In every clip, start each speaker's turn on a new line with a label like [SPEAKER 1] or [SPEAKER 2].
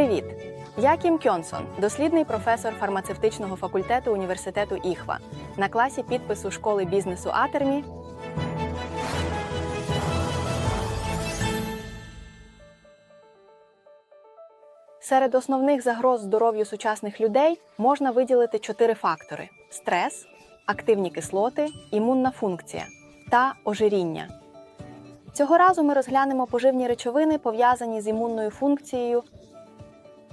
[SPEAKER 1] Привіт! Я Кім Кьонсон, дослідний професор фармацевтичного факультету університету Іхва на класі підпису школи бізнесу Атермі. Серед основних загроз здоров'ю сучасних людей можна виділити чотири фактори: стрес, активні кислоти, імунна функція та ожиріння. Цього разу ми розглянемо поживні речовини, пов'язані з імунною функцією.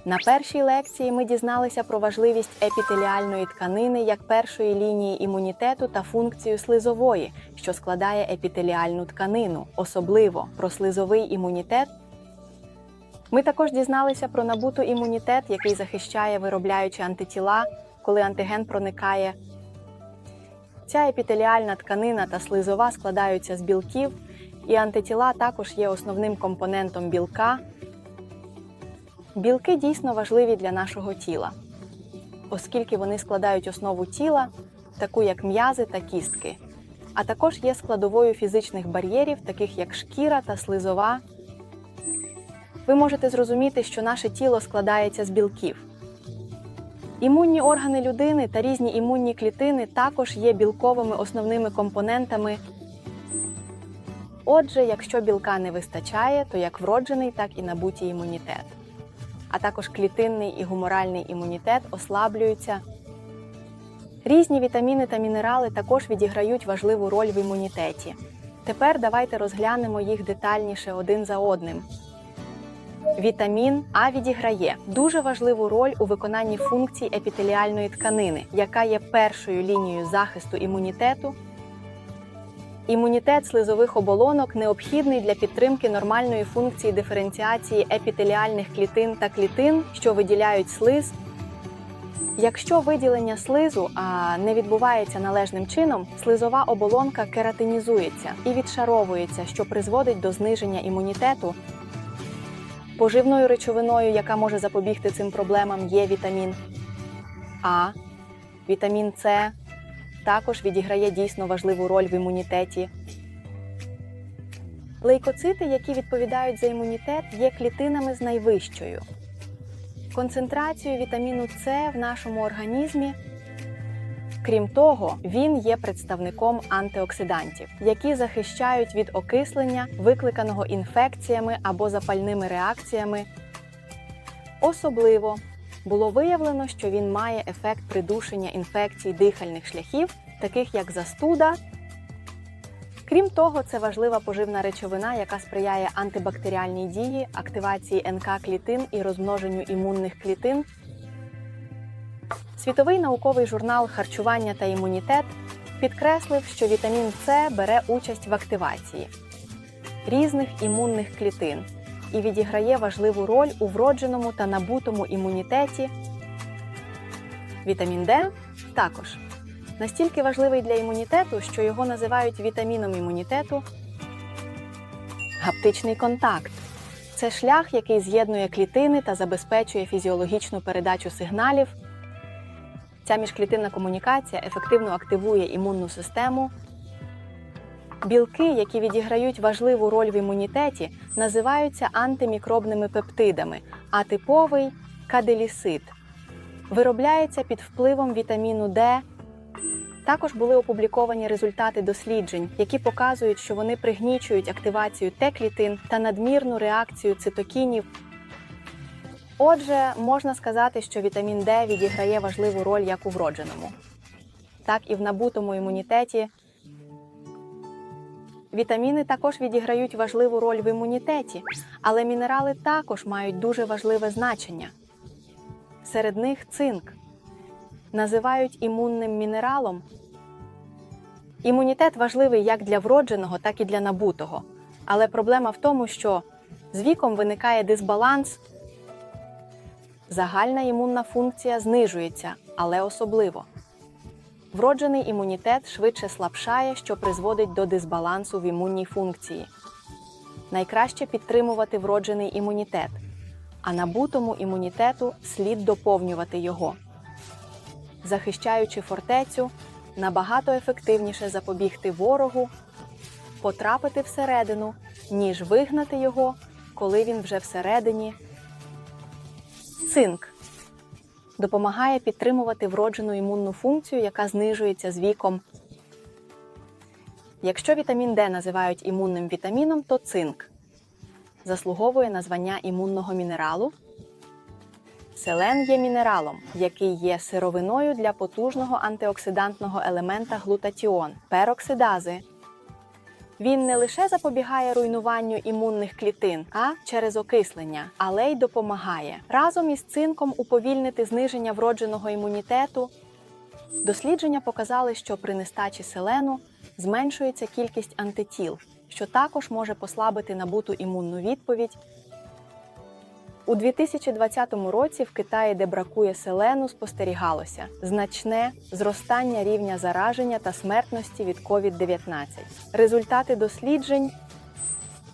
[SPEAKER 1] На першій лекції ми дізналися про важливість епітеліальної тканини як першої лінії імунітету та функцію слизової, що складає епітеліальну тканину, особливо про слизовий імунітет. Ми також дізналися про набуту імунітет, який захищає, виробляючи антитіла, коли антиген проникає. Ця епітеліальна тканина та слизова складаються з білків, і антитіла також є основним компонентом білка. Білки дійсно важливі для нашого тіла, оскільки вони складають основу тіла, таку як м'язи та кістки, а також є складовою фізичних бар'єрів, таких як шкіра та слизова. Ви можете зрозуміти, що наше тіло складається з білків. Імунні органи людини та різні імунні клітини також є білковими основними компонентами. Отже, якщо білка не вистачає, то як вроджений, так і набутий імунітет. А також клітинний і гуморальний імунітет ослаблюються. Різні вітаміни та мінерали також відіграють важливу роль в імунітеті. Тепер давайте розглянемо їх детальніше один за одним. Вітамін А відіграє дуже важливу роль у виконанні функцій епітеліальної тканини, яка є першою лінією захисту імунітету. Імунітет слизових оболонок необхідний для підтримки нормальної функції диференціації епітеліальних клітин та клітин, що виділяють слиз. Якщо виділення слизу а, не відбувається належним чином, слизова оболонка кератинізується і відшаровується, що призводить до зниження імунітету. Поживною речовиною, яка може запобігти цим проблемам, є вітамін А, вітамін С також відіграє дійсно важливу роль в імунітеті. Лейкоцити, які відповідають за імунітет, є клітинами з найвищою концентрацією вітаміну С в нашому організмі. Крім того, він є представником антиоксидантів, які захищають від окислення, викликаного інфекціями або запальними реакціями. Особливо було виявлено, що він має ефект придушення інфекцій дихальних шляхів, таких як застуда. Крім того, це важлива поживна речовина, яка сприяє антибактеріальній дії, активації НК клітин і розмноженню імунних клітин. Світовий науковий журнал Харчування та імунітет підкреслив, що вітамін С бере участь в активації різних імунних клітин і відіграє важливу роль у вродженому та набутому імунітеті. Вітамін Д також настільки важливий для імунітету, що його називають вітаміном імунітету. Гаптичний контакт це шлях, який з'єднує клітини та забезпечує фізіологічну передачу сигналів. Ця міжклітинна комунікація ефективно активує імунну систему. Білки, які відіграють важливу роль в імунітеті, називаються антимікробними пептидами, а типовий каделісид виробляється під впливом вітаміну Д. Також були опубліковані результати досліджень, які показують, що вони пригнічують активацію Т-клітин та надмірну реакцію цитокінів. Отже, можна сказати, що вітамін Д відіграє важливу роль як у вродженому, так і в набутому імунітеті. Вітаміни також відіграють важливу роль в імунітеті, але мінерали також мають дуже важливе значення. Серед них цинк називають імунним мінералом. Імунітет важливий як для вродженого, так і для набутого. Але проблема в тому, що з віком виникає дисбаланс. Загальна імунна функція знижується, але особливо. Вроджений імунітет швидше слабшає, що призводить до дисбалансу в імунній функції. Найкраще підтримувати вроджений імунітет, а набутому імунітету слід доповнювати його. Захищаючи фортецю, набагато ефективніше запобігти ворогу, потрапити всередину, ніж вигнати його, коли він вже всередині. Цинк допомагає підтримувати вроджену імунну функцію, яка знижується з віком. Якщо вітамін Д називають імунним вітаміном, то цинк заслуговує на звання імунного мінералу. Селен є мінералом, який є сировиною для потужного антиоксидантного елемента глутатіон пероксидази. Він не лише запобігає руйнуванню імунних клітин, а через окислення, але й допомагає разом із цинком уповільнити зниження вродженого імунітету. Дослідження показали, що при нестачі селену зменшується кількість антитіл, що також може послабити набуту імунну відповідь. У 2020 році в Китаї, де бракує селену, спостерігалося значне зростання рівня зараження та смертності від COVID-19. Результати досліджень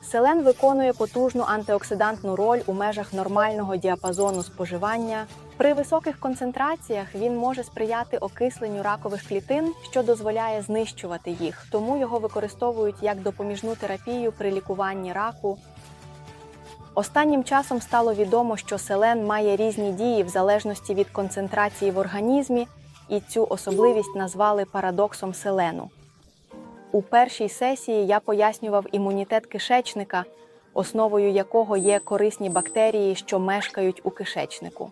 [SPEAKER 1] Селен виконує потужну антиоксидантну роль у межах нормального діапазону споживання. При високих концентраціях він може сприяти окисленню ракових клітин, що дозволяє знищувати їх, тому його використовують як допоміжну терапію при лікуванні раку. Останнім часом стало відомо, що селен має різні дії в залежності від концентрації в організмі, і цю особливість назвали парадоксом селену. У першій сесії я пояснював імунітет кишечника, основою якого є корисні бактерії, що мешкають у кишечнику.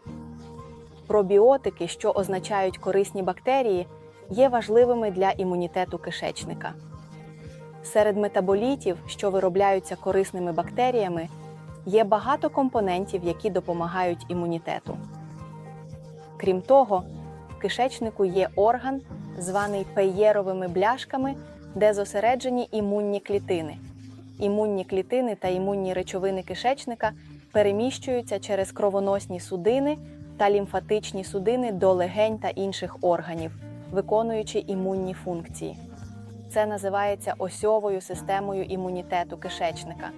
[SPEAKER 1] Пробіотики, що означають корисні бактерії, є важливими для імунітету кишечника. Серед метаболітів, що виробляються корисними бактеріями, є багато компонентів, які допомагають імунітету. Крім того, в кишечнику є орган, званий пеєровими бляшками, де зосереджені імунні клітини. Імунні клітини та імунні речовини кишечника переміщуються через кровоносні судини та лімфатичні судини до легень та інших органів, виконуючи імунні функції. Це називається осьовою системою імунітету кишечника,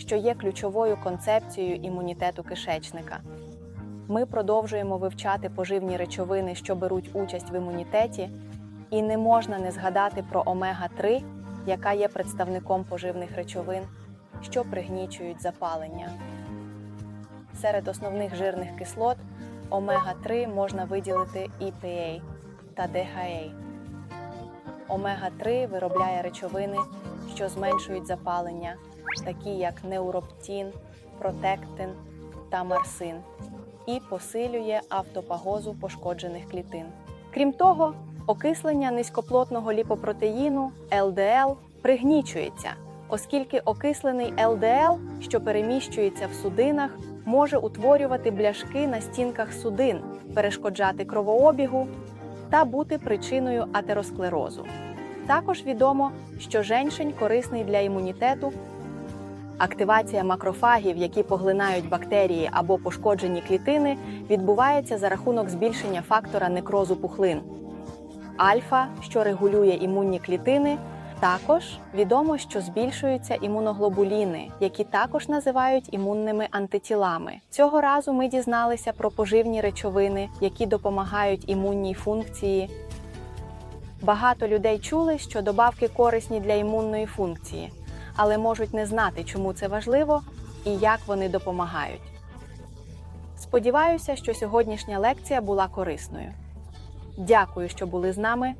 [SPEAKER 1] що є ключовою концепцією імунітету кишечника. Ми продовжуємо вивчати поживні речовини, що беруть участь в імунітеті, і не можна не згадати про омега-3, яка є представником поживних речовин, що пригнічують запалення. Серед основних жирних кислот омега-3 можна виділити EPA та DHA. Омега-3 виробляє речовини, що зменшують запалення, такі як неуроптін, протектин та марсин, і посилює автопагозу пошкоджених клітин. Крім того, окислення низькоплотного ліпопротеїну ЛДЛ пригнічується, оскільки окислений ЛДЛ, що переміщується в судинах, може утворювати бляшки на стінках судин, перешкоджати кровообігу та бути причиною атеросклерозу. Також відомо, що женьшень корисний для імунітету. Активація макрофагів, які поглинають бактерії або пошкоджені клітини, відбувається за рахунок збільшення фактора некрозу пухлин. Альфа, що регулює імунні клітини, також відомо, що збільшуються імуноглобуліни, які також називають імунними антитілами. Цього разу ми дізналися про поживні речовини, які допомагають імунній функції. Багато людей чули, що добавки корисні для імунної функції, але можуть не знати, чому це важливо і як вони допомагають. Сподіваюся, що сьогоднішня лекція була корисною. Дякую, що були з нами.